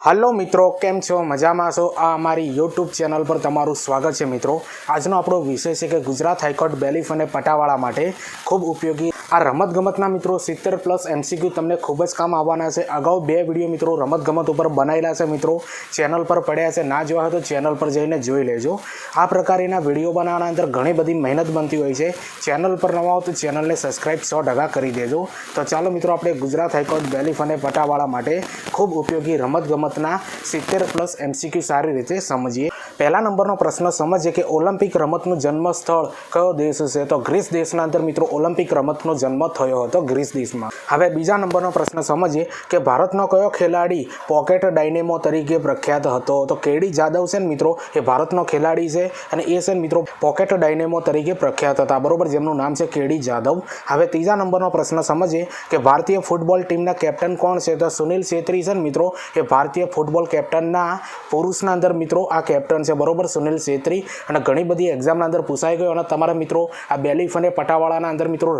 Hello મિત્રો, કેમ છો? મજામાં છો? આ અમારી યુટ્યુબ ચેનલ પર તમારું સ્વાગત છે મિત્રો. આજનો આપણો વિષય છે કે ગુજરાત હાઈકોર્ટ બેલીફ અને પટાવાળા માટે ખૂબ ઉપયોગી આ રમતગમતના મિત્રો સિત્તેર પ્લસ એમસીક્યુ તમને ખૂબ જ કામ આવવાના છે. અગાઉ બે વીડિયો મિત્રો રમતગમત ઉપર બનાવેલા છે મિત્રો. ચેનલ પર પડ્યા છે. ના જોવા હોય તો ચેનલ પર જઈને જોઈ લેજો. આ પ્રકારના વીડિયો બનાવવાના અંદર ઘણી બધી મહેનત બનતી હોય છે. ચેનલ પર નવા હો તો ચેનલને સબસ્ક્રાઇબ સો ટકા કરી દેજો. તો ચાલો મિત્રો, આપણે ગુજરાત હાઈકોર્ટ બેલીફ અને પટાવાળા માટે ખૂબ ઉપયોગી રમતગમતના સિત્તેર પ્લસ એમસીક્યુ સારી રીતે સમજીએ. પહેલા નંબરનો પ્રશ્ન સમજીએ કે ઓલિમ્પિક રમતનું જન્મ સ્થળ કયો દેશ છે? તો ગ્રીસ દેશના અંદર મિત્રો ઓલિમ્પિક રમતનો જન્મ થયો હતો ગ્રીસ દેશમાં હવે બીજા નંબરનો પ્રશ્ન સમજીએ કે ભારતનો કયો ખેલાડી પોકેટ ડાયનેમો તરીકે પ્રખ્યાત હતો? તો કેડી જાદવ છે ને મિત્રો, એ ભારતનો ખેલાડી છે અને એ છે ને મિત્રો પોકેટ ડાયનેમો તરીકે પ્રખ્યાત હતા. બરોબર, જેમનું નામ છે કેડી જાદવ. હવે ત્રીજા નંબરનો પ્રશ્ન સમજીએ કે ભારતીય ફૂટબોલ ટીમના કેપ્ટન કોણ છે? તો સુનિલ છેત્રી છે મિત્રો, એ ભારતીય ફૂટબોલ કેપ્ટનના પુરુષના અંદર મિત્રો આ કેપ્ટન છે. બરોબર, સુનિલ છેત્રી. અને ઘણી બધી એક્ઝામના અંદર પૂછાઈ ગયો. અને તમારા મિત્રો આ બેલીફ અને પટાવાળાના અંદર મિત્રો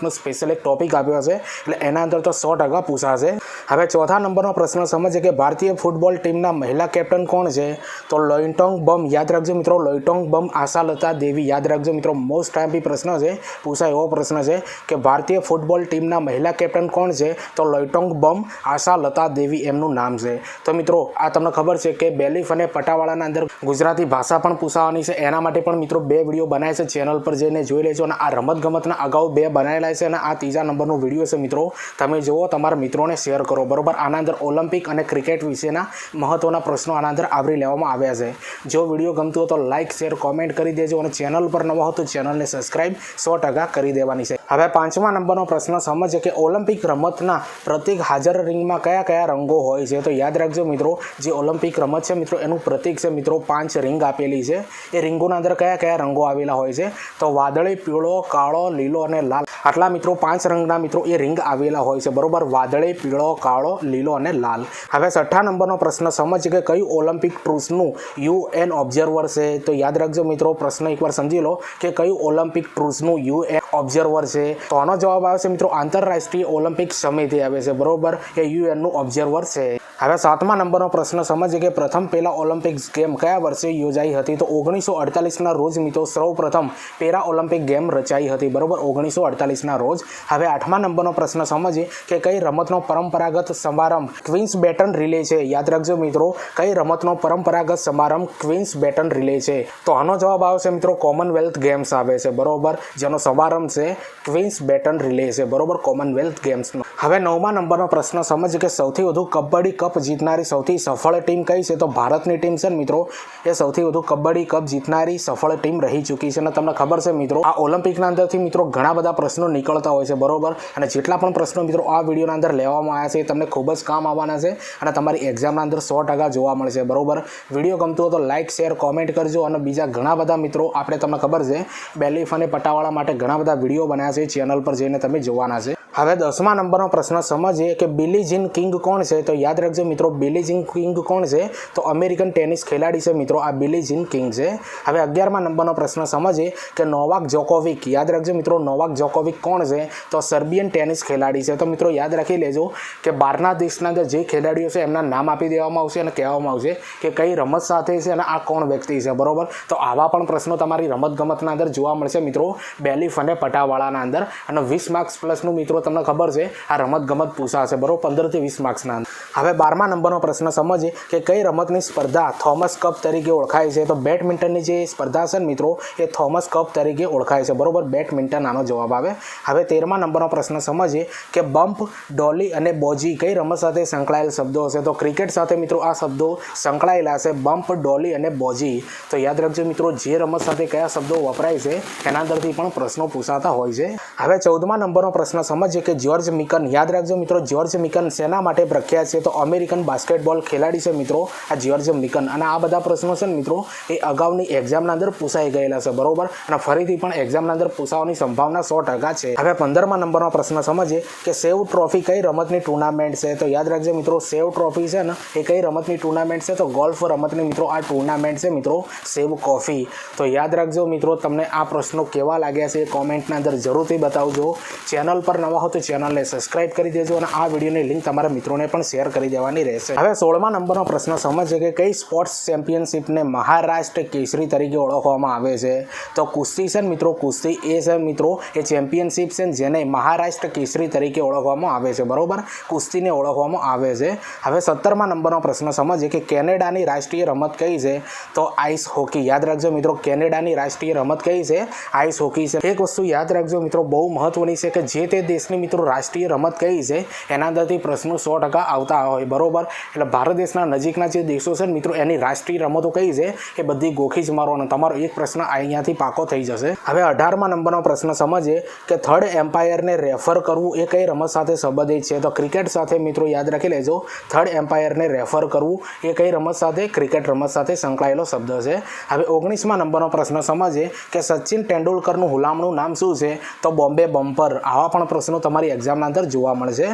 રમતગમતનો સ્પેશિયલ એક ટોપિક આપ્યો છે એટલે એના અંદર તો સો ટકા પૂછાશે. હવે ચોથા નંબરનો પ્રશ્ન સમજે કે ભારતીય ફૂટબોલ ટીમના મહિલા કેપ્ટન કોણ છે? તો લોઇન્ટોંગ બમ. યાદ રાખજો મિત્રો લોઇટોંગ બમ આશાલતા દેવી. યાદ રાખજો મિત્રો મોસ્ટ ટાઈમ પ્રશ્ન છે. પૂછાય એવો પ્રશ્ન છે કે ભારતીય ફૂટબોલ ટીમના મહિલા કેપ્ટન કોણ છે? તો લોઇટોંગ બમ આશાલતા દેવી એમનું નામ છે. તો મિત્રો, આ તમને ખબર છે કે બેલીફ અને પટાવાળાના અંદર ગુજરાતી ભાષા પણ પૂછાવાની છે. એના માટે પણ મિત્રો બે વીડિયો બનાવે છે. ચેનલ પર જઈને જોઈ લેજો અને આ રમતગમતના અગાઉ બે બનાવેલા છે અને આ ત્રીજા નંબરનો વીડિયો છે મિત્રો. તમે જુઓ, તમારા મિત્રોને શેર કરો. બરોબર? આના અંદર ઓલિમ્પિક અને ક્રિકેટ વિશેના મહત્ત્વના પ્રશ્નો આના અંદર આવરી લેવામાં આવ્યા છે. જો વીડિયો ગમતો હોય તો લાઇક શેર કોમેન્ટ કરી દેજો અને ચેનલ પર નવા હો તો ચેનલને સબસ્ક્રાઇબ સો કરી દેવાની છે. હવે પાંચમા નંબરનો પ્રશ્ન, સમજે કે ઓલિમ્પિક રમતના પ્રતિક હાજર રિંગમાં કયા કયા રંગો હોય છે? તો યાદ રાખજો મિત્રો, જે ઓલિમ્પિક રમત છે મિત્રો, એનું પ્રતિક છે મિત્રો પાંચ રિંગ આપેલી છે. એ રિંગોના અંદર કયા કયા રંગો આવેલા હોય છે? તો વાદળી, પીળો, કાળો, લીલો અને લાલ. આટલા મિત્રો, પાંચ રંગના મિત્રો એ રિંગ આવેલા હોય છે. બરોબર? વાદળી, પીળો, કાળો, લીલો અને લાલ. હવે છઠ્ઠા નંબરનો પ્રશ્ન, સમજ કે કયું ઓલિમ્પિક ટ્રુસનું યુએન ઓબ્ઝર્વર છે? તો યાદ રાખજો મિત્રો, પ્રશ્ન એકવાર સમજી લો કે કયું ઓલિમ્પિક ટ્રુસનું યુએન ઓબ્ઝર્વર છે? તો આનો જવાબ આવે છે મિત્રો, આંતરરાષ્ટ્રીય ઓલિમ્પિક સમિતિ આવે છે. બરોબર? એ યુએનનું ઓબ્ઝર્વર છે. હવે સાતમા નંબરનો પ્રશ્ન સમજીએ કે પ્રથમ પહેલા ઓલિમ્પિક્સ ગેમ કયા વર્ષે યોજાઈ હતી? તો ઓગણીસો અડતાલીસના રોજ મિત્રો સૌ પ્રથમ પેરા ઓલિમ્પિક ગેમ રચાઈ હતી. બરોબર? ઓગણીસો અડતાલીસના રોજ. હવે આઠમા નંબરનો પ્રશ્ન સમજીએ કે કઈ રમતનો પરંપરાગત સમારંભ ક્વીન્સ બેટન રિલે છે? યાદ રાખજો મિત્રો, કઈ રમતનો પરંપરાગત સમારંભ ક્વીન્સ બેટન રિલે છે? તો આનો જવાબ આવશે મિત્રો કોમનવેલ્થ ગેમ્સ આવે છે. બરોબર? જેનો સમારંભ છે ક્વીન્સ બેટન રિલે છે. બરોબર? કોમનવેલ્થ ગેમ્સનો હવે નવમા નંબરનો પ્રશ્ન સમજ કે સૌથી વધુ કબડ્ડી કપ જીતનારી સૌથી સફળ ટીમ કઈ છે? તો ભારતની ટીમ છે મિત્રો, એ સૌથી વધુ કબડ્ડી કપ જીતનારી સફળ ટીમ રહી ચૂકી છે અને તમને ખબર છે મિત્રો, આ ઓલિમ્પિકના અંદરથી મિત્રો ઘણા બધા પ્રશ્નો નીકળતા હોય છે, બરોબર? અને જેટલા પણ પ્રશ્નો મિત્રો આ વિડીયોના અંદર લેવામાં આવ્યા છે એ તમને ખૂબ જ કામ આવવાના છે અને તમારી એક્ઝામના અંદર સો ટકા જોવા મળશે, બરોબર? વીડિયો ગમતો હોય તો લાઇક શેર, કોમેન્ટ કરજો અને બીજા ઘણા બધા મિત્રો આપણે તમને ખબર છે, બેલીફ અને પટાવાળા માટે ઘણા બધા વીડિયો બનાવ્યા છે ચેનલ પર જઈને તમે જોવાના છે. હવે દસમા નંબરનો પ્રશ્ન સમજીએ કે બિલીજીન કિંગ કોણ છે? તો યાદ રાખજો મિત્રો બિલીજીન કિંગ કોણ છે? તો અમેરિકન ટેનિસ ખેલાડી છે મિત્રો, આ બિલીજીન કિંગ છે. હવે અગિયારમા નંબરનો પ્રશ્ન સમજીએ કે નોવાક જોકોવિક, યાદ રાખજો મિત્રો, નોવાક જોકોવિક કોણ છે? તો સર્બિયન ટેનિસ ખેલાડી છે. તો મિત્રો યાદ રાખી લેજો કે બહારના દેશના જે ખેલાડીઓ છે એમના નામ આપી દેવામાં આવશે અને કહેવામાં આવશે કે કઈ રમત સાથે છે અને આ કોણ વ્યક્તિ છે, બરોબર? તો આવા પણ પ્રશ્નો તમારી રમતગમતના અંદર જોવા મળશે મિત્રો, બેલીફ અને પટાવાળાના અંદર. અને વીસ માર્ક્સ પ્લસનું મિત્રો તમને ખબર છે, આ રમત ગમત પૂછાશે બરોબર? પંદરથી વીસ માર્ક્સના. હવે બારમા નંબરનો પ્રશ્ન સમજીએ કે કઈ રમતની સ્પર્ધા થોમસ કપ તરીકે ઓળખાય છે? તો બેડમિન્ટનની જે સ્પર્ધા છે ને મિત્રો, એ થોમસ કપ તરીકે ઓળખાય છે, બરોબર? બેડમિન્ટન આનો જવાબ આવે. હવે તેરમા નંબરનો પ્રશ્ન સમજીએ કે બમ્પ, ડોલી અને બોજી કઈ રમત સાથે સંકળાયેલ શબ્દો હશે? તો ક્રિકેટ સાથે મિત્રો આ શબ્દો સંકળાયેલા છે બમ્પ, ડોલી અને બોજી. તો યાદ રાખજો મિત્રો, જે રમત સાથે કયા શબ્દો વપરાય છે, એના અંદરથી પણ પ્રશ્નો પૂછાતા હોય છે. હવે ચૌદમા નંબરનો પ્રશ્ન સમજીએ કે જ્યોર્જ મિકન. યાદ રાખજો મિત્રો, જ્યોર્જ મિકન શેના માટે પ્રખ્યાત છે? તો અમેરિકન બાસ્કેટબોલ ખેલાડી છે મિત્રો, આ જ્યોર્જ મિકન. અને આ બધા પ્રશ્નો છે ને મિત્રો, એ અગાઉની એક્ઝામના અંદર પૂછાઈ ગયેલા છે, બરોબર? અને ફરીથી પણ એક્ઝામના અંદર પૂછાવાની સંભાવના સો ટકા છે. હવે પંદરમા નંબરનો પ્રશ્ન સમજીએ કે સેવ ટ્રોફી કઈ રમતની ટુર્નામેન્ટ છે? તો યાદ રાખજો મિત્રો, સેવ ટ્રોફી છે ને, એ કઈ રમતની ટુર્નામેન્ટ છે? તો ગોલ્ફ રમતની મિત્રો, આ ટુર્નામેન્ટ છે મિત્રો, સેવ કોફી. તો યાદ રાખજો મિત્રો, તમને આ પ્રશ્નો કેવા લાગ્યા છે એ કોમેન્ટના અંદર જરૂરથી બતાવજો. ચેનલ પર નવા નવા હો તો ચેનલને સબસ્ક્રાઇબ કરી દેજો અને આ વિડીયોની લિંક તમારા મિત્રોને પણ શેર કરી દેવાની રહેશે. હવે સોળમા નંબરનો પ્રશ્ન સમજે કે કઈ સ્પોર્ટ્સ ચેમ્પિયનશિપને મહારાષ્ટ્ર કેસરી તરીકે ઓળખવામાં આવે છે? તો કુસ્તી છે મિત્રો, કુસ્તી એ છે મિત્રો એ ચેમ્પિયનશિપ છે જેને મહારાષ્ટ્ર કેસરી તરીકે ઓળખવામાં આવે છે. બરાબર? કુસ્તીને ઓળખવામાં આવે છે. હવે સત્તરમા નંબરનો પ્રશ્ન સમજીએ કે કેનેડાની રાષ્ટ્રીય રમત કઈ છે? તો આઈસ હોકી યાદ રાખજો મિત્રો, કેનેડાની રાષ્ટ્રીય રમત કઈ છે? આઈસ હોકી છે. એક વસ્તુ યાદ રાખજો મિત્રો, બહુ મહત્વની છે કે જે તે દેશની મિત્રો રાષ્ટ્રીય રમત કઈ છે? એના અંદરથી પ્રશ્નો સો ટકા આવતા હોય, બરોબર? એટલે ભારત દેશના નજીકના જે દેશો છે મિત્રો, એની રાષ્ટ્રીય રમતો કઈ છે? એ બધી ગોખી જ મારવાનો તમારો એક પ્રશ્ન અહીંયાથી પાકો થઈ જશે. હવે અઢારમા નંબરનો પ્રશ્ન સમજીએ કે થર્ડ એમ્પાયરને રેફર કરવું એ કઈ રમત સાથે સંબંધિત છે? તો ક્રિકેટ સાથે મિત્રો યાદ રાખી લેજો. થર્ડ એમ્પાયરને રેફર કરવું એ કઈ રમત સાથે? ક્રિકેટ રમત સાથે સંકળાયેલો શબ્દ છે. હવે ઓગણીસમા નંબરનો પ્રશ્ન સમજીએ કે સચિન તેંડુલકરનું હુલામણું નામ શું છે? તો બોમ્બે બમ્પર. આવા પણ પ્રશ્નો તમારી એક્ઝામના અંદર જોવા મળશે.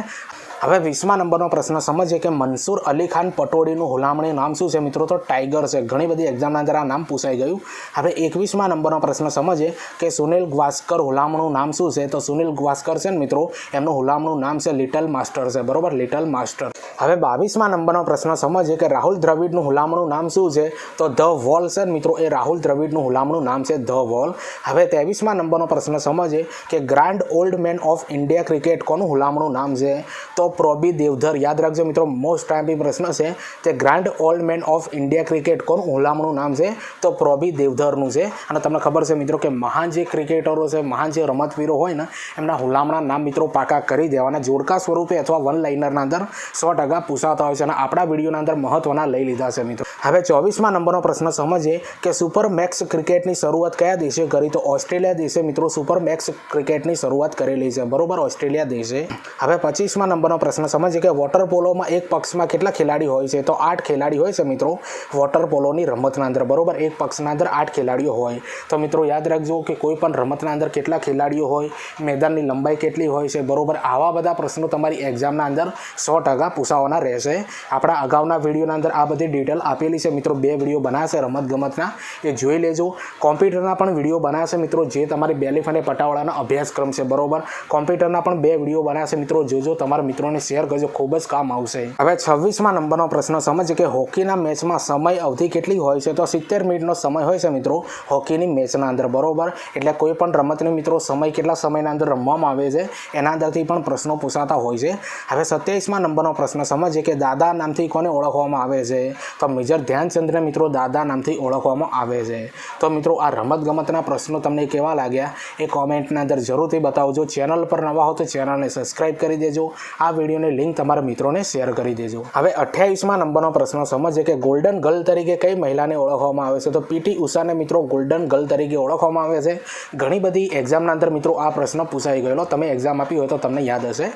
હવે વીસમા નંબરનો પ્રશ્ન સમજીએ કે મનસુર અલી ખાન પટોડીનું હુલામણી નામ શું છે? મિત્રો, તો ટાઈગર છે. ઘણી બધી એક્ઝામના અંદર આ નામ પૂછાઈ ગયું. હવે એકવીસમા નંબરનો પ્રશ્ન સમજીએ કે સુનિલ ગ્વાસ્કર હુલામણું નામ શું છે? તો સુનિલ ગ્વાસ્કર છે ને મિત્રો, એમનું હુલામણું નામ છે લિટલ માસ્ટર છે. બરોબર? Little master. હવે બાવીસમા નંબરનો પ્રશ્ન સમજીએ કે રાહુલ દ્રવિડનું હુલામણું નામ શું છે? તો ધ વોલ છે મિત્રો, એ રાહુલ દ્રવિડનું હુલામણું નામ છે ધ વોલ. હવે ત્રેવીસમા નંબરનો પ્રશ્ન સમજીએ કે grand old man of India cricket કોનું હુલામણું નામ છે? તો પ્રોબી દેવધર. યાદ રાખજો મિત્રો મોસ્ટ ટાઈમ પ્રશ્ન છે તે grand old man of India cricket કોણ? હુલામણું નામ છે. તો પ્રોબી દેવધરનું છે. અને તમને ખબર છે મિત્રો કે મહાન જે ક્રિકેટરો છે, મહાન જે રમતવીરો હોય ને, એમના હુલામણા નામ મિત્રો પાકા કરી દેવાના. જોડકા સ્વરૂપે અથવા વન લાઇનરના અંદર સો ટકા પૂછાતા હોય છે. અને આપણા વિડીયોના અંદર મહત્વના લઈ લીધા છે મિત્રો. હવે ચોવીસમાં નંબરનો પ્રશ્ન સમજીએ કે સુપર મેક્સ ક્રિકેટની શરૂઆત કયા દેશે કરી? તો ઓસ્ટ્રેલિયા દેશે મિત્રો સુપર મેક્સ ક્રિકેટની શરૂઆત કરેલી છે. બરોબર ઓસ્ટ્રેલિયા દેશે. હવે પચીસમાં નંબરનો પ્રશ્ન સમજીએ કે વોટર પોલોમાં એક પક્ષમાં કેટલા ખેલાડી હોય છે? તો આઠ ખેલાડી હોય છે મિત્રો. વોટર પોલોની રમતના અંદર. બરોબર? એક પક્ષના અંદર આઠ ખેલાડીઓ હોય. તો મિત્રો યાદ રાખજો કે કોઈ પણ રમતના અંદર કેટલા ખેલાડીઓ હોય, મેદાનની લંબાઈ કેટલી હોય છે? બરોબર? આવા બધા પ્રશ્નો તમારી એક્ઝામના અંદર સો ટકા પૂછાવાના રહેશે. આપણા અગાઉના વિડીયોના અંદર આ બધી ડિટેલ આપેલી છે મિત્રો, બે વીડિયો બનાવશે રમત ગમતના એ જોઈ લેજો. કોમ્પ્યુટરના પણ વીડિયો બનાવશે મિત્રો, જે તમારી બેલીફ અને પટાવાળાનો અભ્યાસક્રમ છે, બરોબર? કોમ્પ્યુટરના પણ બે વીડિયો બનાવશે મિત્રો, જોજો, તમારા મિત્રોને શેર કરજો, ખૂબ જ કામ આવશે. હવે છવ્વીસમાં નંબરનો પ્રશ્ન, સમજ કે હોકીના મેચમાં સમય અવધિ કેટલી હોય છે? તો સિત્તેર મિનિટનો સમય હોય છે મિત્રો, હોકીની મેચના અંદર, બરોબર? એટલે કોઈ પણ રમતની મિત્રો, સમય કેટલા સમયના અંદર રમવામાં આવે છે, એના અંદરથી પણ પ્રશ્નો પૂછાતા હોય છે. હવે સત્યાવીસમાં નંબરનો પ્રશ્ન સમજીએ કે દાદા નામથી કોને ઓળખવામાં આવે છે? તો મેજર ધ્યાનચંદ્રને મિત્રો દાદા નામથી ઓળખવામાં આવે છે. તો મિત્રો, આ રમતગમતના પ્રશ્નો તમને કેવા લાગ્યા? એ કોમેન્ટના અંદર જરૂરથી બતાવજો. ચેનલ પર નવા હો તો ચેનલને સબસ્ક્રાઇબ કરી દેજો. આ વિડીયોની લિંક તમારા મિત્રોને શેર કરી દેજો. હવે અઠ્યાવીસમાં નંબરનો પ્રશ્ન સમજીએ કે ગોલ્ડન ગર્લ તરીકે કઈ મહિલાને ઓળખવામાં આવે છે? તો પીટી ઉષાને મિત્રો ગોલ્ડન ગર્લ તરીકે ઓળખવામાં આવે છે. ઘણી બધી એક્ઝામના અંદર મિત્રો આ પ્રશ્ન પૂછાઈ ગયેલો. તમે એક્ઝામ આપી હોય તો તમને યાદ હશે.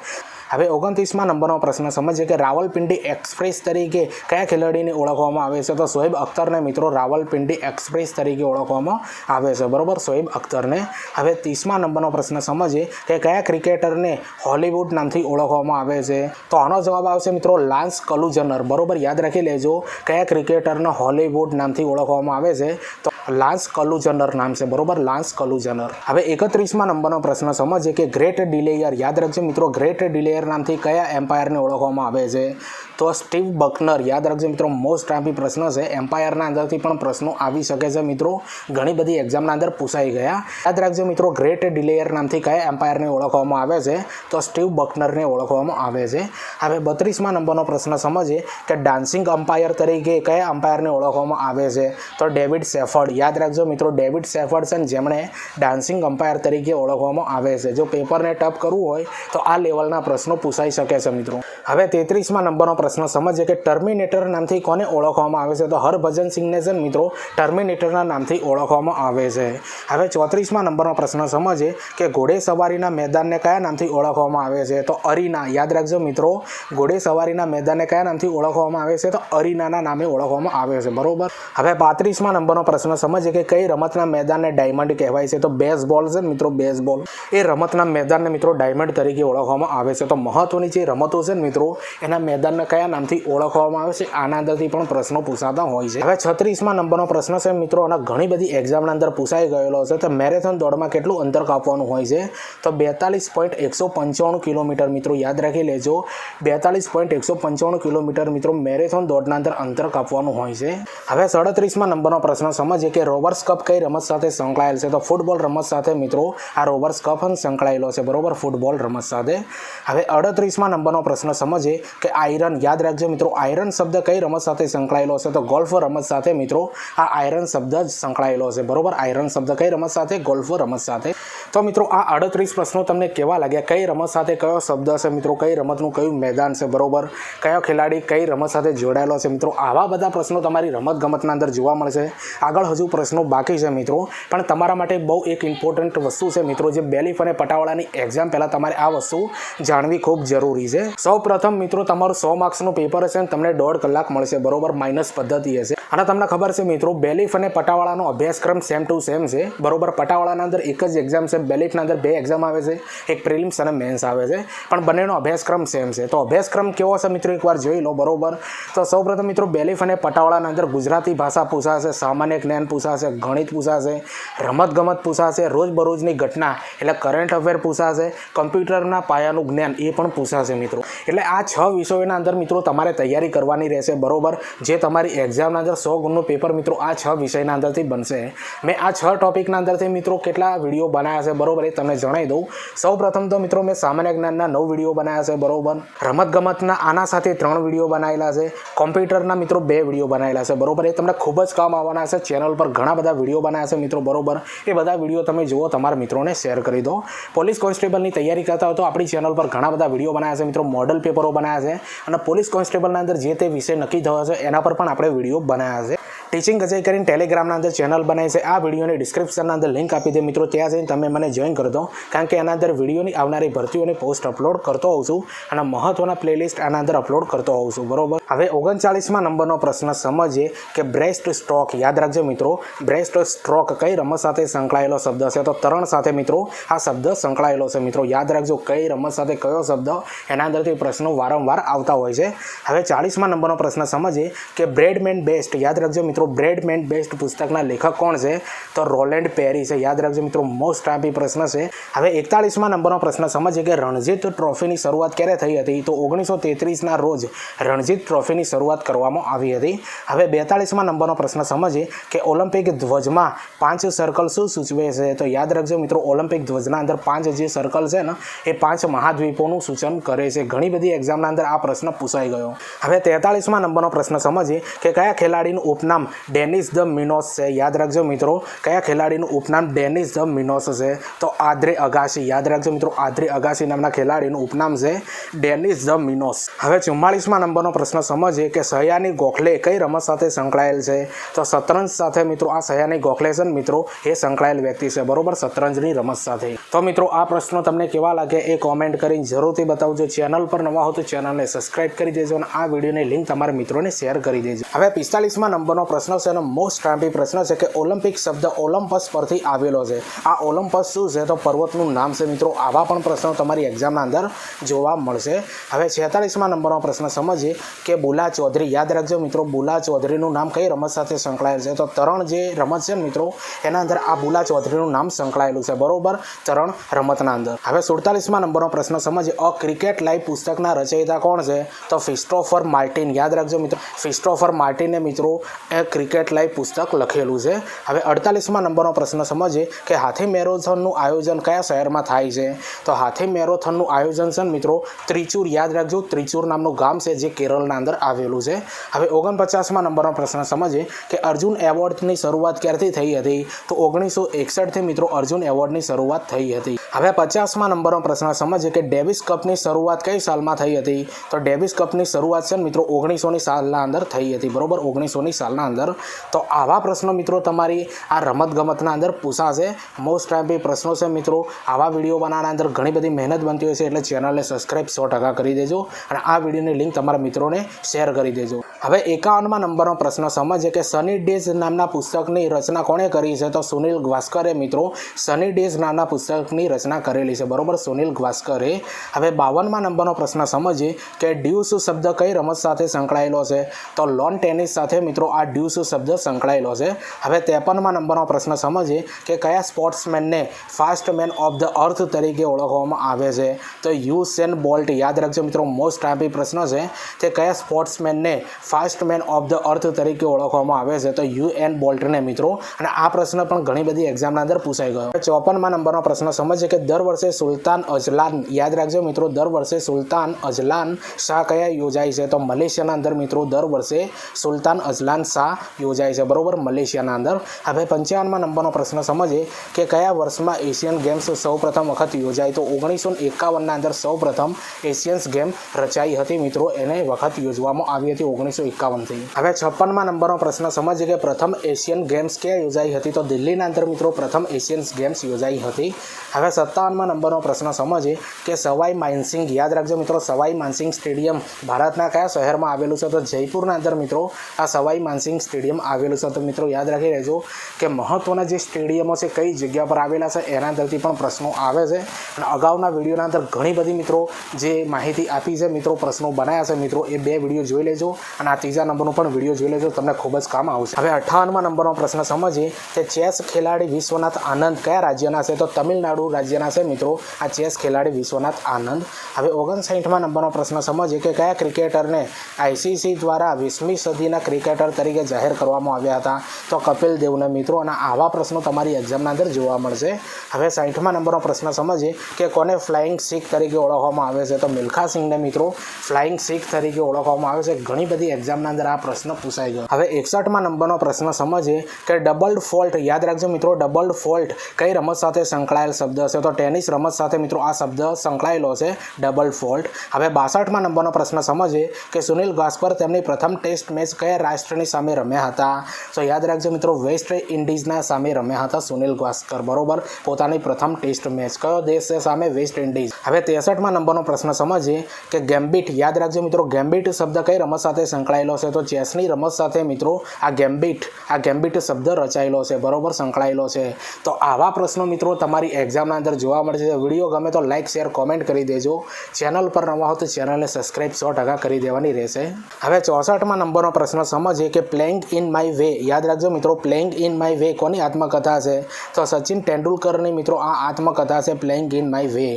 હવે ઓગણત્રીસમાં નંબરનો પ્રશ્ન સમજીએ કે રાવલપિંડી એક્સપ્રેસ તરીકે કયા ખેલાડીને ઓળખવામાં આવે છે? તો શોએબ અખ્તરને મિત્રો રાવલપિંડી એક્સપ્રેસ તરીકે ઓળખવામાં આવે છે. બરોબર? શોએબ અખ્તરને. હવે ત્રીસમાં નંબરનો પ્રશ્ન સમજીએ કે કયા ક્રિકેટરને હોલિવૂડ નામથી ઓળખવામાં આવે છે? તો આનો જવાબ આવશે મિત્રો લાન્સ કલુજનર. બરોબર? યાદ રાખી લેજો. કયા ક્રિકેટરને હોલિવૂડ નામથી ઓળખવામાં આવે છે? તો લાન્સ કલુજનર નામ છે, બરોબર? Lance Klusener. હવે એકત્રીસમાં નંબરનો પ્રશ્ન સમજીએ કે ગ્રેટ ડિલેયર, યાદ રાખજો મિત્રો, ગ્રેટ ડિલેયર નામથી કયા એમ્પાયરને ઓળખવામાં આવે છે? તો સ્ટીવ બકનર, યાદ રાખજો મિત્રો મોસ્ટ ટ્રાફી પ્રશ્ન છે. એમ્પાયરના અંદરથી પણ પ્રશ્નો આવી શકે છે મિત્રો. ઘણી બધી એક્ઝામના અંદર પૂછાઈ ગયા. યાદ રાખજો મિત્રો ગ્રેટ ડિલેયર નામથી કયા એમ્પાયરને ઓળખવામાં આવે છે? તો સ્ટીવ બકનરને ઓળખવામાં આવે છે. હવે બત્રીસમાં નંબરનો પ્રશ્ન સમજીએ કે ડાન્સિંગ અમ્પાયર તરીકે કયા અમ્પાયરને ઓળખવામાં આવે છે? તો ડેવિડ સેફર્ડ યાદ રાખજો મિત્રો ડેવિડ સેફર્ડ છે જેમણે ડાન્સિંગ અમ્પાયર તરીકે ઓળખવામાં આવે છે. જો પેપરને ટપ કરવું હોય, તો આ લેવલના પ્રશ્નો પૂછાઈ શકે છે મિત્રો. હવે તેત્રીસમાં નંબરનો પ્રશ્ન સમજીએ કે ટર્મિનેટર નામથી કોને ઓળખવામાં આવે છે? તો હરભજન સિંહને છે મિત્રો ટર્મિનેટરના નામથી ઓળખવામાં આવે છે. હવે ચોત્રીસમાં નંબરનો પ્રશ્ન સમજીએ કે ઘોડે સવારીના મેદાનને કયા નામથી ઓળખવામાં આવે છે? તો અરીના, યાદ રાખજો મિત્રો, ઘોડેસવારીના મેદાનને કયા નામથી ઓળખવામાં આવે છે? તો અરીનાના નામે ઓળખવામાં આવે છે, બરોબર? હવે પાંત્રીસમાં નંબરનો પ્રશ્ન સમજીએ કે કઈ રમતના મેદાનને ડાયમંડ કહેવાય છે? તો બેઝબોલ છે મિત્રો બેઝબોલ એ રમતના મેદાનને મિત્રો, ડાયમંડ તરીકે ઓળખવામાં આવે છે. તો મહત્વની જે રમતો છે ને મિત્રો, એના મેદાનને કયા કયા નામથી ઓળખવામાં આવે છે? આના અંદરથી પણ પ્રશ્નો પૂછાતા હોય છે. હવે છત્રીસમાં નંબરનો પ્રશ્ન છે, મિત્રો, અને ઘણી બધી એક્ઝામના અંદર પૂછાઈ ગયેલો છે. તો મેરેથોન દોડમાં કેટલું અંતર કાપવાનું હોય છે? તો બેતાલીસ પોઈન્ટ એકસો પંચાણું કિલોમીટર, મિત્રો, યાદ રાખી લેજો. બેતાલીસ પોઈન્ટ એકસો પંચાણું કિલોમીટર, મિત્રો મેરેથોન દોડના અંદર અંતર કાપવાનું હોય છે. હવે સડત્રીસમાં નંબરનો પ્રશ્ન સમજીએ કે રોવર્સ કપ કઈ રમત સાથે સંકળાયેલ છે? તો ફૂટબોલ રમત સાથે, મિત્રો, આ રોવર્સ કપ સંકળાયેલો છે. બરોબર? ફૂટબોલ રમત સાથે. હવે અડત્રીસમાં નંબરનો પ્રશ્ન સમજીએ કે આયરન યાદ રાખજો મિત્રો આયરન શબ્દ કઈ રમત સાથે સંકળાયેલો છે તો ગોલ્ફ રમત સાથે મિત્રો, આ આયરન શબ્દ જ સંકળાયેલો છે બરોબર? આયરન શબ્દ કઈ રમત સાથે? ગોલ્ફ રમત સાથે. તો મિત્રો આ અડત્રીસ પ્રશ્નો તમને કેવા લાગ્યા? કઈ રમત સાથે કયો શબ્દ છે મિત્રો? કઈ રમતનું કયું મેદાન છે? બરોબર. કયો ખેલાડી કઈ રમત સાથે જોડાયેલો છે મિત્રો? આવા બધા પ્રશ્નો તમારી રમત ગમતના અંદર જોવા મળશે. આગળ હજુ પ્રશ્નો બાકી છે મિત્રો. પણ તમારા માટે બહુ એક ઇમ્પોર્ટન્ટ વસ્તુ છે મિત્રો, જે બેલીફ અને પટાવાળાની એક્ઝામ પહેલાં તમારે આ વસ્તુ જાણવી ખૂબ જરૂરી છે. સૌ મિત્રો, તમારું સો માર્ક્સનું પેપર હશે અને તમને દોઢ કલાક મળશે. બરોબર માઇનસ પદ્ધતિ હશે. અને તમને ખબર છે મિત્રો, બેલીફ અને પટાવાળાનો અભ્યાસક્રમ સેમ ટુ સેમ છે. બરોબર, પટાવાળાના અંદર એક જ એક્ઝામ છે બેલીફના અંદર બે એક્ઝામ આવે છે, એક પ્રિલિમ્સ અને મેન્સ આવે છે. પણ બંનેનો અભ્યાસક્રમ સેમ છે. તો અભ્યાસક્રમ કેવો છે મિત્રો? એકવાર જોઈ લો, બરોબર? તો સૌપ્રથમ મિત્રો, બેલીફ અને પટાવાળાના અંદર ગુજરાતી ભાષા પૂછાશે, સામાન્ય જ્ઞાન પૂછાશે, ગણિત પૂછાશે, રમતગમત પૂછાશે, રોજબરોજની ઘટના, એટલે કરંટ અફેર પૂછાશે, કમ્પ્યુટરના પાયાનું જ્ઞાન, એ પણ પૂછાશે મિત્રો. એટલે આ છ વિષયોના અંદર મિત્રો, તમારે તૈયારી કરવાની રહેશે, બરોબર? જે તમારી એક્ઝામના અંદર સો ગુણનું પેપર મિત્રો, આ છ વિષયના અંદરથી બનશે. મેં આ છ ટોપિકના અંદરથી મિત્રો, કેટલા વીડિયો બનાવ્યા છે બરોબર, એ તમને જણાવી દઉં. સૌ પ્રથમ તો મિત્રો મેં સામાન્ય જ્ઞાનના નવ વીડિયો બનાવ્યા છે, બરોબર. રમતગમતના આના સાથે ત્રણ વીડિયો બનાવેલા છે, કોમ્પ્યુટરના મિત્રો બે વીડિયો બનાવેલા છે, બરોબર. એ તમને ખૂબ જ કામ આવવાના છે, ચેનલ પર ઘણા બધા વીડિયો બનાવ્યા છે, મિત્રો, બરોબર. એ બધા વીડિયો તમે જુઓ, તમારા મિત્રોને શેર કરી દો. પોલીસ કોન્સ્ટેબલની તૈયારી કરતા હોય તો આપણી ચેનલ પર ઘણા બધા વીડિયો બનાવ્યા છે, મિત્રો. મોડલ પેપરો બનાવ્યા છે, અને પોલીસ કોન્સ્ટેબલના અંદર જે તે વિષય નક્કી થયો છે, એના પર પણ આપણે વીડિયો બનાવ્યા છે. ટીચિંગ અજય કરીને ટેલિગ્રામના અંદર ચેનલ બનાવી છે. આ વિડીયોની ડિસ્ક્રિપ્શનના અંદર લિંક આપી દે મિત્રો. ત્યાં જઈને તમે મને જોઈન કરી દો. કારણ કે એના અંદર વિડીયોની આવનારી ભરતીઓની પોસ્ટ અપલોડ કરતો હોઉં છું અને મહત્ત્વના પ્લેલિસ્ટ આના અંદર અપલોડ કરતો હોઉં છું. બરોબર? હવે ઓગણચાળીસમાં નંબરનો પ્રશ્ન સમજીએ કે બ્રેસ્ટ સ્ટ્રોક યાદ રાખજો મિત્રો. બ્રેસ્ટ સ્ટ્રોક કઈ રમત સાથે સંકળાયેલો શબ્દ છે? તો તરણ સાથે મિત્રો આ શબ્દ સંકળાયેલો છે મિત્રો. યાદ રાખજો કઈ રમત સાથે કયો શબ્દ એના અંદરથી પ્રશ્નો વારંવાર આવતા હોય છે. હવે ચાળીસમાં નંબરનો પ્રશ્ન સમજીએ કે બ્રેડમેન બેસ્ટ યાદ રાખજો મિત્રો. બ્રેડમેન બેસ્ટ પુસ્તકના લેખક કોણ છે? તો રોલેન્ડ પેરી છે. યાદ રાખજો મિત્રો મોસ્ટ આપી પ્રશ્ન છે. હવે એકતાળીસમાં નંબરનો પ્રશ્ન, સમજીએ કે રણજીત ટ્રોફીની શરૂઆત ક્યારે થઈ હતી? તો ઓગણીસો તેત્રીસના રોજ રણજીત ટ્રોફીની શરૂઆત કરવામાં આવી હતી. હવે બેતાળીસમાં નંબરનો પ્રશ્ન, સમજીએ કે ઓલિમ્પિક ધ્વજમાં પાંચ સર્કલ શું સૂચવે છે? તો યાદ રાખજો મિત્રો, ઓલિમ્પિક ધ્વજના અંદર પાંચ જે સર્કલ છે ને, એ પાંચ મહાદ્વીપોનું સૂચન કરે છે. ઘણી બધી એક્ઝામના અંદર આ પ્રશ્ન પૂછાઈ ગયો. હવે તેતાળીસમાં નંબરનો પ્રશ્ન, સમજીએ કે કયા ખેલાડીનું ઉપનામ ડેનિસ ધ મિનોસ છે. યાદ રાખજો મિત્રો, કયા ખેલાડીનું ઉપનામ ડેનિસ ધ મિનોસ છે? તો આદ્રે અગાસી યાદ રાખજો મિત્રો, આદ્રે અગાસી નામના ખેલાડીનું ઉપનામ છે ડેનિસ ધ મિનોસ. હવે ચુમ્માળીસમાં નંબરનો પ્રશ્ન સમજીએ કે સયાની ગોખલે કઈ રમત સાથે સંકળાયેલ છે? તો શતરંજ સાથે મિત્રો, આ સયાની ગોખલે છે મિત્રો, એ સંકળાયેલ વ્યક્તિ છે. બરોબર? શતરંજની રમત સાથે. તો મિત્રો, આ પ્રશ્નો તમને કેવા લાગે એ કોમેન્ટ કરીને જરૂરથી બતાવજો. ચેનલ પર નવા હો તો ચેનલને સબસ્ક્રાઇબ કરી દેજો અને આ વિડીયોની લિંક તમારા મિત્રોને શેર કરી દેજો. હવે પિસ્તાલીસમાં નંબરનો પ્રશ્ન છે એનો મોસ્ટ ટ્રામ્પી પ્રશ્ન છે કે ઓલિમ્પિક શબ્દ ઓલમ્પસ પરથી આવેલો છે. આ ઓલમ્પસ શું છે? તો પર્વતનું નામ છે મિત્રો. આવા પણ પ્રશ્નો તમારી એક્ઝામના અંદર જોવા મળશે. હવે છેતાલીસમાં નંબરનો પ્રશ્ન સમજીએ કે બુલા ચૌધરી, યાદ રાખજો મિત્રો, બુલા ચૌધરીનું નામ કઈ રમત સાથે સંકળાયેલ છે? તો તરણ જે રમત છે મિત્રો, એના અંદર આ બુલા ચૌધરીનું નામ સંકળાયેલું છે. બરોબર? તરણ રમતના અંદર. હવે સુડતાલીસમાં નંબરનો પ્રશ્ન સમજીએ. અ ક્રિકેટ લાઈવ પુસ્તકના રચયિતા કોણ છે? તો ફિસ્ટોફર માર્ટિન. યાદ રાખજો મિત્રો, ફિસ્ટોફર માર્ટિને મિત્રો એ ક્રિકેટ લાઈવ પુસ્તક લખેલું છે. હવે અડતાલીસમાં નંબરનો પ્રશ્ન સમજીએ કે હાથી મેરોથોનનું આયોજન કયા શહેરમાં થાય છે? તો હાથી મેરોથોનનું આયોજન છે મિત્રો, ત્રિચુર, યાદ રાખજો, ત્રિચુર નામનું ગામ છે જે કેરળના અંદર આવેલું છે. હવે ઓગણપચાસમાં નંબરનો પ્રશ્ન સમજીએ કે અર્જુન એવોર્ડની શરૂઆત ક્યારથી થઈ હતી? તો ઓગણીસો એકસઠથી મિત્રો અર્જુન એવોર્ડની શરૂઆત થઈ હતી. હવે પચાસમાં નંબરનો પ્રશ્ન સમજીએ કે ડેવિસ કપની શરૂઆત કઈ સાલમાં થઈ હતી? તો ડેવિસ કપની શરૂઆત છે મિત્રો ઓગણીસોની સાલના અંદર થઈ હતી, બરોબર? ઓગણીસોની સાલના અંદર. તો આવા પ્રશ્નો મિત્રો તમારી આ રમતગમતના અંદર પૂછાશે. મોસ્ટ ટાઈમ પ્રશ્નો છે મિત્રો. આવા વીડિયો બનાવવાના અંદર ઘણી બધી મહેનત બનતી હોય છે, એટલે ચેનલને સબસ્ક્રાઈબ સો ટકા કરી દેજો અને આ વિડીયોની લિંક તમારા મિત્રોને શેર કરી દેજો. હવે એકાવનમાં નંબરનો પ્રશ્ન સમજીએ કે સની ડેઝ નામના પુસ્તકની રચના કોણે કરી છે? તો સુનિલ ગ્વાસ્કરે મિત્રો સની ડેઝ નામના પુસ્તકની રચના રચના કરેલી છે. બરોબર, સુનિલ ગ્વાસ્કરે હવે બાવનમાં નંબરનો પ્રશ્ન સમજીએ કે ડ્યુસ શબ્દ કઈ રમત સાથે સંકળાયેલો છે? તો લોન ટેનિસ સાથે મિત્રો આ ડ્યુસ શબ્દ સંકળાયેલો છે. હવે ત્રેપનમાં નંબરનો પ્રશ્ન સમજીએ કે કયા સ્પોર્ટ્સમેનને fast man of the earth તરીકે ઓળખવામાં આવે છે? તો યુસેન બોલ્ટ યાદ રાખજો મિત્રો મોસ્ટ આઈપી પ્રશ્ન છે તે કયા સ્પોર્ટ્સમેનને fast man of the earth તરીકે ઓળખવામાં આવે છે? તો યુ એન બોલ્ટને મિત્રો, અને આ પ્રશ્ન પણ ઘણી બધી એક્ઝામના અંદર પૂછાઈ ગયો. ચોપનમાં નંબરનો પ્રશ્ન સમજીએ કે દર વર્ષે સુલતાન અજલાન, યાદ રાખજો મિત્રો, દર વર્ષે સુલતાન અજલાન શાહ કયા યોજાય છે? તો મલેશિયાના અંદર મિત્રો દર વર્ષે સુલતાન અજલાન શાહ યોજાય છે. બરોબર? મલેશિયાના અંદર. હવે પંચાવનમાં નંબરનો પ્રશ્ન સમજીએ કે કયા વર્ષમાં એશિયન ગેમ્સ સૌ પ્રથમ વખત યોજાય? તો ઓગણીસો એકાવનના અંદર સૌ પ્રથમ એશિયન્સ ગેમ રચાઈ હતી મિત્રો. એને વખત યોજવામાં આવી હતી ઓગણીસો એકાવનથી હવે છપ્પનમાં નંબરનો પ્રશ્ન સમજીએ કે પ્રથમ એશિયન ગેમ્સ ક્યાં યોજાઈ હતી? તો દિલ્હીના અંદર મિત્રો પ્રથમ એશિયન્સ ગેમ્સ યોજાઈ હતી. હવે સત્તાવનમાં નંબરનો પ્રશ્ન સમજીએ કે સવાઈ માનસિંગ યાદ રાખજો મિત્રો, સવાઈ માનસિંગ સ્ટેડિયમ ભારતના કયા શહેરમાં આવેલું છે? તો જયપુરના અંદર મિત્રો આ સવાઈ માનસિંગ સ્ટેડિયમ આવેલું છે. તો મિત્રો યાદ રાખી રહેજો કે મહત્ત્વના જે સ્ટેડિયમો છે, કઈ જગ્યા પર આવેલા છે, એના અંદરથી પણ પ્રશ્નો આવે છે. અને અગાઉના વિડીયોના અંદર ઘણી બધી મિત્રો જે માહિતી આપી છે, મિત્રો પ્રશ્નો બનાવ્યા છે, મિત્રો એ બે વીડિયો જોઈ લેજો. અને આ ત્રીજા નંબરનો પણ વીડિયો જોઈ લેજો, તમને ખૂબ જ કામ આવશે. હવે અઠ્ઠાવનમાં નંબરનો પ્રશ્ન સમજીએ કે ચેસ ખેલાડી વિશ્વનાથ આનંદ કયા રાજ્યના છે? તો તમિલનાડુ રાજ્યના છે મિત્રો, આ ચેસ ખેલાડી વિશ્વનાથ આનંદ. હવે ઓગણસાઠમાં નંબરનો પ્રશ્ન સમજીએ કે કયા ક્રિકેટરને આઈસીસી દ્વારા વીસમી સદીના ક્રિકેટર તરીકે જાહેર કરવામાં આવ્યા હતા? તો કપિલ દેવને મિત્રો, અને આવા પ્રશ્નો તમારી એક્ઝામના અંદર જોવા મળશે. હવે સાઠમાં નંબરનો પ્રશ્ન સમજીએ કે કોને ફ્લાઇંગ શીખ તરીકે ઓળખવામાં આવે છે? તો મિલ્ખા સિંહને મિત્રો, ફ્લાઇંગ શીખ તરીકે ઓળખવામાં આવે છે. ઘણી બધી એક્ઝામના અંદર આ પ્રશ્ન પૂછાઈ ગયો. હવે એકસઠમાં નંબરનો પ્રશ્ન સમજીએ કે ડબલ ફોલ્ટ, યાદ રાખજો મિત્રો, ડબલ ફોલ્ટ કઈ રમત સાથે સંકળાયેલ શબ્દ છે? તો ટેનિસ રમત સાથે મિત્રો આ શબ્દ સંકળાયેલો છે ડબલ ફોલ્ટ હવે બાસઠમાં નંબરનો પ્રશ્ન સમજીએ કે સુનિલ ગાસ્કર તેમની પ્રથમ ટેસ્ટ મેચ કયા રાષ્ટ્રની સામે રમ્યા હતા? તો યાદ રાખજો મિત્રો, વેસ્ટ ઇન્ડિઝના સામે રમ્યા હતા સુનિલ ગાસ્કર, બરોબર? પોતાની પ્રથમ ટેસ્ટ મેચ કયો દેશ છે સામે વેસ્ટ ઇન્ડિઝ? હવે ત્રેસઠમાં નંબરનો પ્રશ્ન સમજીએ કે ગેમ્બિટ, યાદ રાખજો મિત્રો, ગેમ્બિટ શબ્દ કઈ રમત સાથે સંકળાયેલો છે? તો ચેસની રમત સાથે મિત્રો આ ગેમ્બિટ આ ગેમ્બિટ શબ્દ રચાયેલો છે, બરોબર? સંકળાયેલો છે. તો આવા પ્રશ્નો મિત્રો તમારી એક્ઝામના અંદર જોવા મળશે વીડિયો ગમે તો લાઇક શેર કોમેન્ટ કરી દેજો. ચેનલ પર નવા હો તો ચેનલને સબસ્ક્રાઈબ સો ટકા કરી દેવાની રહેશે. હવે ચોસઠમાં નંબરનો પ્રશ્ન સમજીએ કે પ્લેઇંગ ઇન માય વે યાદ રાખજો મિત્રો પ્લેઇંગ ઇન માય વે કોની આત્મકથા છે? તો સચિન તેંડુલકરની મિત્રો, આ આત્મકથા છે પ્લેઇંગ ઇન માય વે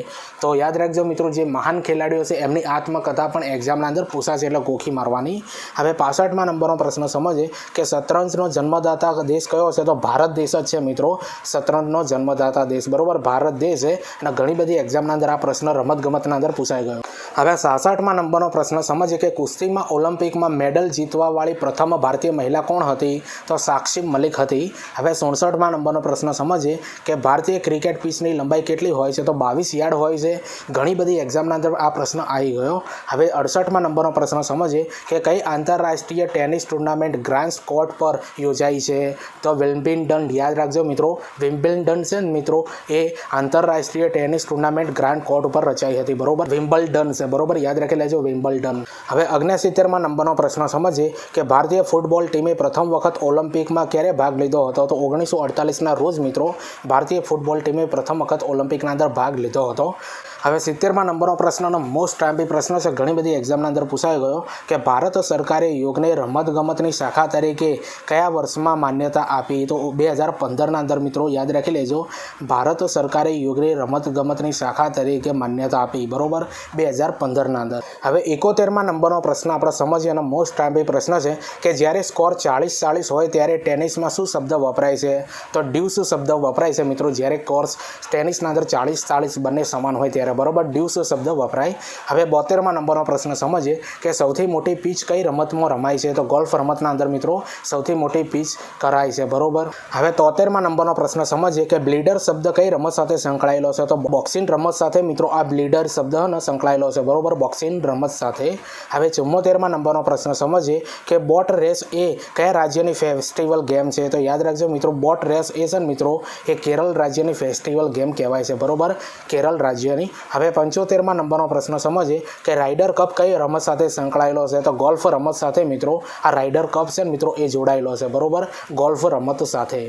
તો યાદ રાખજો મિત્રો, જે મહાન ખેલાડીઓ છે, એમની આત્મકથા પણ એક્ઝામના અંદર પૂછાશે એટલે ગોખી મારવાની. હવે પાસઠમાં નંબરનો પ્રશ્ન સમજીએ કે શતરંજનો જન્મદાતા દેશ કયો છે? તો ભારત દેશ જ છે મિત્રો. શતરંજનો જન્મદાતા દેશ. બરાબર? ભારત દેશ છે અને ઘણી બધી એક્ઝામના અંદર આ પ્રશ્ન રમતગમતના અંદર પૂછાઈ ગયો. હવે સાસઠમાં નંબરનો પ્રશ્ન, સમજીએ કે કુસ્તીમાં ઓલિમ્પિકમાં મેડલ જીતવાવાળી પ્રથમ ભારતીય મહિલા કોણ હતી? તો સાક્ષી મલિક હતી. હવે સુડસઠમાં નંબરનો પ્રશ્ન, સમજીએ કે ભારતીય ક્રિકેટ પીચની લંબાઈ કેટલી હોય છે? તો બાવીસ યાર્ડ હોય છે. ઘણી બધી એક્ઝામના અંદર આ પ્રશ્ન આવી ગયો. હવે અડસઠમાં નંબરનો પ્રશ્ન, સમજીએ કે કઈ આંતરરાષ્ટ્રીય ટેનિસ ટુર્નામેન્ટ ગ્રાન્ડ કોર્ટ પર યોજાઈ છે? તો વિમ્બિલ્ડન, યાદ રાખજો મિત્રો, વિમ્બિલ્ડન છે ને મિત્રો, એ આંતરરાષ્ટ્રીય ટેનિસ ટુર્નામેન્ટ ગ્રાન્ડ કોર્ટ ઉપર રચાઈ હતી. બરોબર? વિમ્બલડન છે. બરોબર? યાદ રાખી લેજો વિમ્બલડન. હવે અગ્નેસિત્તેરમાં નંબરનો પ્રશ્ન સમજીએ કે ભારતીય ફૂટબોલ ટીમે પ્રથમ વખત ઓલિમ્પિકમાં ક્યારે ભાગ લીધો હતો? તો ઓગણીસો અડતાલીસના રોજ, મિત્રો, ભારતીય ફૂટબોલ ટીમે પ્રથમ વખત ઓલિમ્પિકના અંદર ભાગ લીધો હતો. હવે સિત્તેરમાં નંબરનો પ્રશ્નનો મોસ્ટ ટાઈમ્પી પ્રશ્ન છે. ઘણી બધી એક્ઝામના અંદર પૂછાઈ ગયો કે ભારત સરકારે યોગને રમતગમતની શાખા તરીકે કયા વર્ષમાં માન્યતા આપી? તો બે હજાર પંદરના અંદર, મિત્રો, યાદ રાખી લેજો. ભારત સરકારે યોગને રમતગમતની શાખા તરીકે માન્યતા આપી, બરોબર? બે હજાર પંદરના અંદર. હવે એકોતેરમાં નંબરનો પ્રશ્ન આપણે સમજીએ અને મોસ્ટ ટાઈમ પ્રશ્ન છે કે જ્યારે સ્કોર ચાળીસ ચાળીસ હોય ત્યારે ટેનિસમાં શું શબ્દ વપરાય છે? તો ડ્યુસ શબ્દ વપરાય છે મિત્રો, જ્યારે કોર્સ ટેનિસના અંદર ચાળીસ ચાળીસ બંને સમાન હોય ત્યારે, બરોબર? ડ્યુસ શબ્દ વપરાય. હવે બોતેરમાં નંબરનો પ્રશ્ન સમજીએ કે સૌથી મોટી પીચ કઈ રમતમાં રમાય છે? તો ગોલ્ફ રમતના અંદર મિત્રો, સૌથી મોટી પીચ કરાય છે, બરોબર? હવે તોતેરમાં નંબરનો પ્રશ્ન સમજીએ કે બ્લીડર શબ્દ કઈ રમત સાથે સંકળાયેલો છે. તો બોક્સિંગ રમત સાથે મિત્રો આ બ્લીડર શબ્દનો સંકળાયેલો છે. બરોબર? બોક્સિંગ રમત સાથે. હવે ચુમ્મોતેરમાં નંબરનો પ્રશ્ન સમજીએ કે બોટ રેસ એ કયા રાજ્યની ફેસ્ટિવલ ગેમ છે? તો યાદ રાખજો મિત્રો બોટ રેસ એ છે મિત્રો, એ કેરળ રાજ્યની ફેસ્ટિવલ ગેમ કહેવાય છે. બરોબર? કેરળ રાજ્યની. હવે પંચોતેરમાં નંબરનો પ્રશ્ન સમજીએ કે રાઇડર કપ કઈ રમત સાથે સંકળાયેલો છે? તો ગોલ્ફ રમત સાથે મિત્રો, આ રાઇડર કપ છે મિત્રો, એ જોડાયેલો છે. બરોબર? ગોલ્ફ રમત સાથે.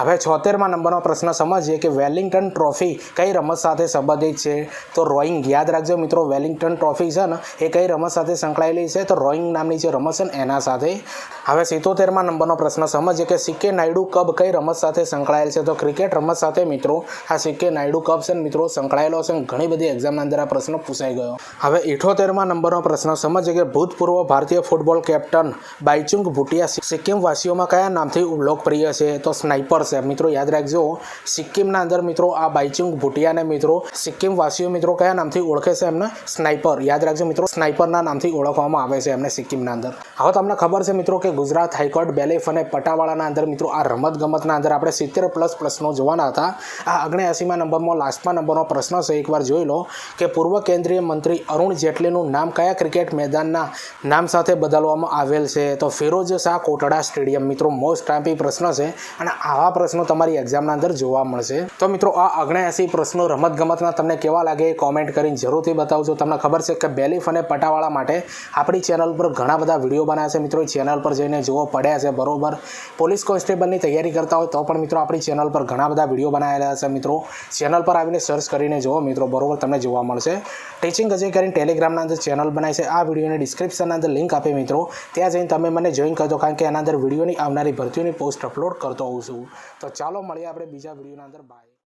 હવે છોતેરમાં નંબરનો પ્રશ્ન સમજીએ કે વેલિંગ્ટન ટ્રોફી કઈ રમત સાથે સંબંધિત છે? તો રોઈંગ, યાદ રાખજો મિત્રો, વેલિંગ્ટન ટ્રોફી છે ને, એ કઈ રમત સાથે સંકળાયેલી છે? તો રોઈંગ નામની જે રમત છે ને, એના સાથે. હવે સિત્તોતેરમાં નંબરનો પ્રશ્ન સમજીએ કે સિક્કે નાયડુ કબ કઈ રમત સાથે સંકળાયેલ છે? તો ક્રિકેટ રમત સાથે મિત્રો, આ સિક્કે નાયડુ કપ છે ને, મિત્રો, સંકળાયેલો છે ઘણી બધી એક્ઝામના અંદર આ પ્રશ્ન પૂછાઈ ગયો. હવે ઇઠોતેરમાં નંબરનો પ્રશ્ન સમજીએ કે ભૂતપૂર્વ ભારતીય ફૂટબોલ કેપ્ટન બાઈચુંગ ભૂટિયા સિક્કિમ વાસીઓમાં કયા નામથી લોકપ્રિય છે? તો સ્નાઇપર છે. મિત્રો, યાદ રાખજો, સિક્કિમના અંદર મિત્રો, આ બાઈચુંગ ભૂટિયાને મિત્રો સિક્કિમ વાસીઓ મિત્રો કયા નામથી ઓળખે છે એમને? સ્નાઇપર. યાદ રાખજો મિત્રો, સ્નાઇપરના નામથી ઓળખવામાં આવે છે એમને સિક્કિમના અંદર. હવે તમને ખબર છે મિત્રો કે ગુજરાત હાઈકોર્ટ, બેલેફ અને પટાવાળાના અંદર મિત્રો આ રમત ગમતના અંદર આપણે સિત્તેર પ્લસ પ્રશ્નો જોવાના હતા. આ અગ્નેયાસીમાં નંબરમાં લાસ્ટમાં નંબરનો પ્રશ્ન છે, એકવાર જોઈ લો કે પૂર્વ કેન્દ્રીય મંત્રી અરુણ જેટલીનું નામ કયા ક્રિકેટ મેદાનના નામ સાથે બદલવામાં આવેલ છે? તો ફિરોજ શાહ કોટડા સ્ટેડિયમ મિત્રો, મોસ્ટ ટાઈપી પ્રશ્ન છે અને આવા પ્રશ્નો તમારી એક્ઝામના અંદર જોવા મળશે. તો મિત્રો, આ અગ્નેયાસી પ્રશ્નો રમત ગમતના તમને કેવા લાગે એ કોમેન્ટ કરીને જરૂરથી બતાવજો. તમને ખબર છે કે બેલીફ અને પટાવાળા માટે આપણી ચેનલ પર ઘણા બધા વીડિયો બનાવ્યા છે. મિત્રો ચેનલ પર જઈને જોવો પડ્યા છે બરોબર. પોલીસ કોન્સ્ટેબલની તૈયારી કરતા હોય તો પણ મિત્રો, આપણી ચેનલ પર ઘણા બધા વીડિયો બનાવેલા છે. મિત્રો ચેનલ પર આવીને સર્ચ કરીને જુઓ. મિત્રો, બરોબર તમને જોવા મળશે. ટીચિંગ અજય કરીને ટેલિગ્રામના અંદર ચેનલ બનાવી છે. આ વિડીયોની ડિસ્ક્રિપ્શનના અંદર લિંક આપે મિત્રો. ત્યાં જઈને તમે મને જોઈન કરજો કારણ કે એના અંદર વિડીયોની આવનારી ભરતીઓની પોસ્ટ અપલોડ કરતો હોઉં છું. તો ચાલો, મળીએ આપણે બીજા વિડીયોના અંદર. બાય